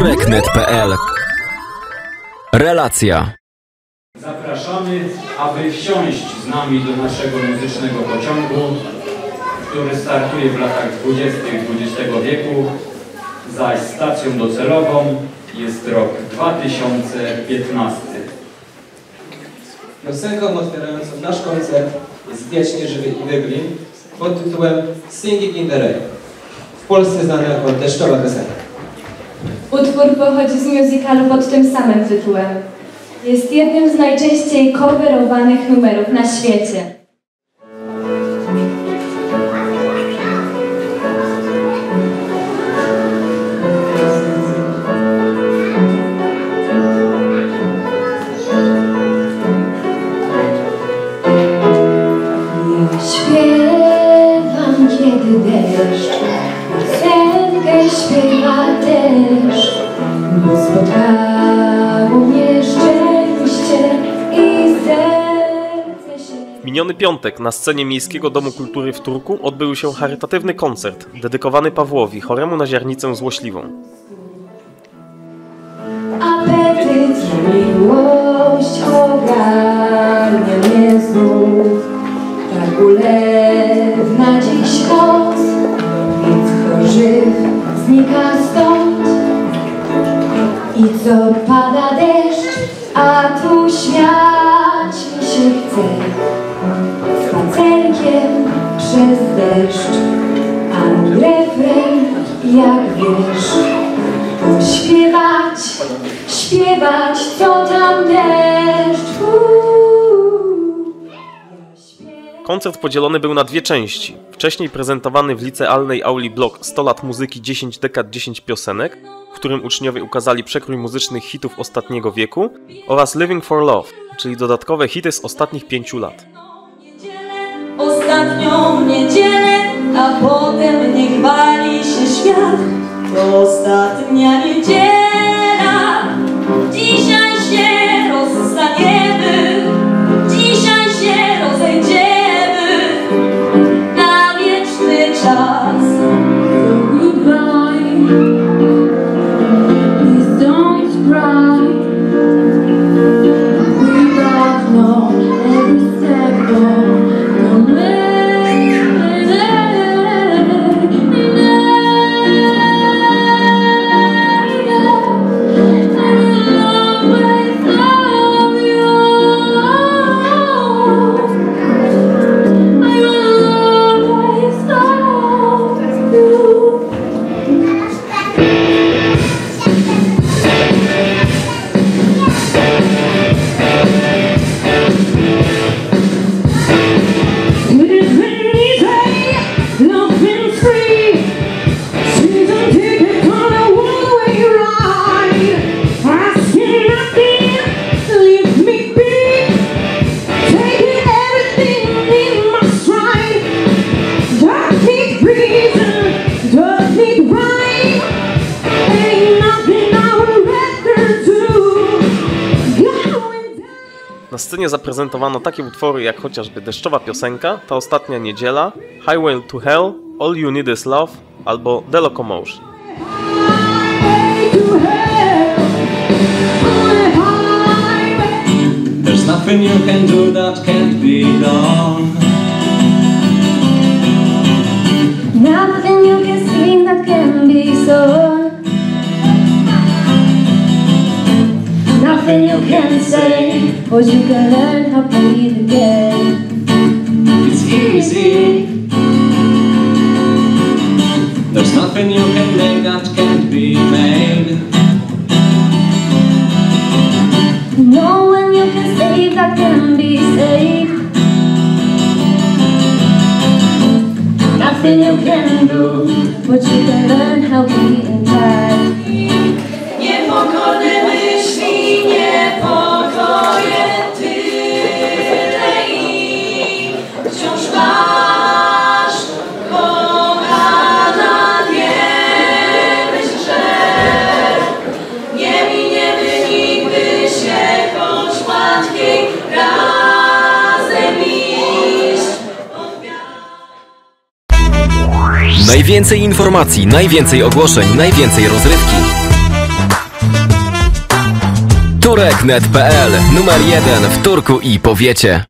Tureknet.pl Relacja Zapraszamy, aby wsiąść z nami do naszego muzycznego pociągu, który startuje w latach 20. XX wieku, zaś stacją docelową jest rok 2015. Piosenką otwierającą nasz koncert jest Wiecznie Żywy i Wygli pod tytułem Singing in the Rain. W Polsce znana jako deszczowa piosenka. Utwór pochodzi z musicalu pod tym samym tytułem. Jest jednym z najczęściej coverowanych numerów na świecie. Miniony piątek na scenie Miejskiego Domu Kultury w Turku odbył się charytatywny koncert dedykowany Pawłowi, choremu na ziarnicę złośliwą. Apetyt miłość ogarnia mnie znów. Tak Co pada deszcz, a tu śmiać mi się chce. Spacerkiem przez deszcz, a mój refren, jak wiesz, Śpiewać, śpiewać, co tam deszcz. Koncert podzielony był na dwie części. Wcześniej prezentowany w licealnej auli blok 100 lat muzyki 10 dekad 10 piosenek, w którym uczniowie ukazali przekrój muzycznych hitów ostatniego wieku oraz Living for Love, czyli dodatkowe hity z ostatnich pięciu lat. Ostatnią niedzielę, a potem niech wali się świat. To ostatnia niedziela, Na scenie zaprezentowano takie utwory jak chociażby Deszczowa Piosenka, Ta Ostatnia Niedziela, Highway to Hell, All You Need Is Love albo The Locomotion. There's nothing you can do that can't be done. Nothing you can see that can be so. Nothing you can say, but you can learn how to breathe again. It's easy. There's nothing you can make that can't be made. No one you can save that can be saved. Nothing you can do, but you can learn how to Najwięcej informacji, najwięcej ogłoszeń, najwięcej rozrywki. Tureknet.pl numer jeden w Turku i powiecie.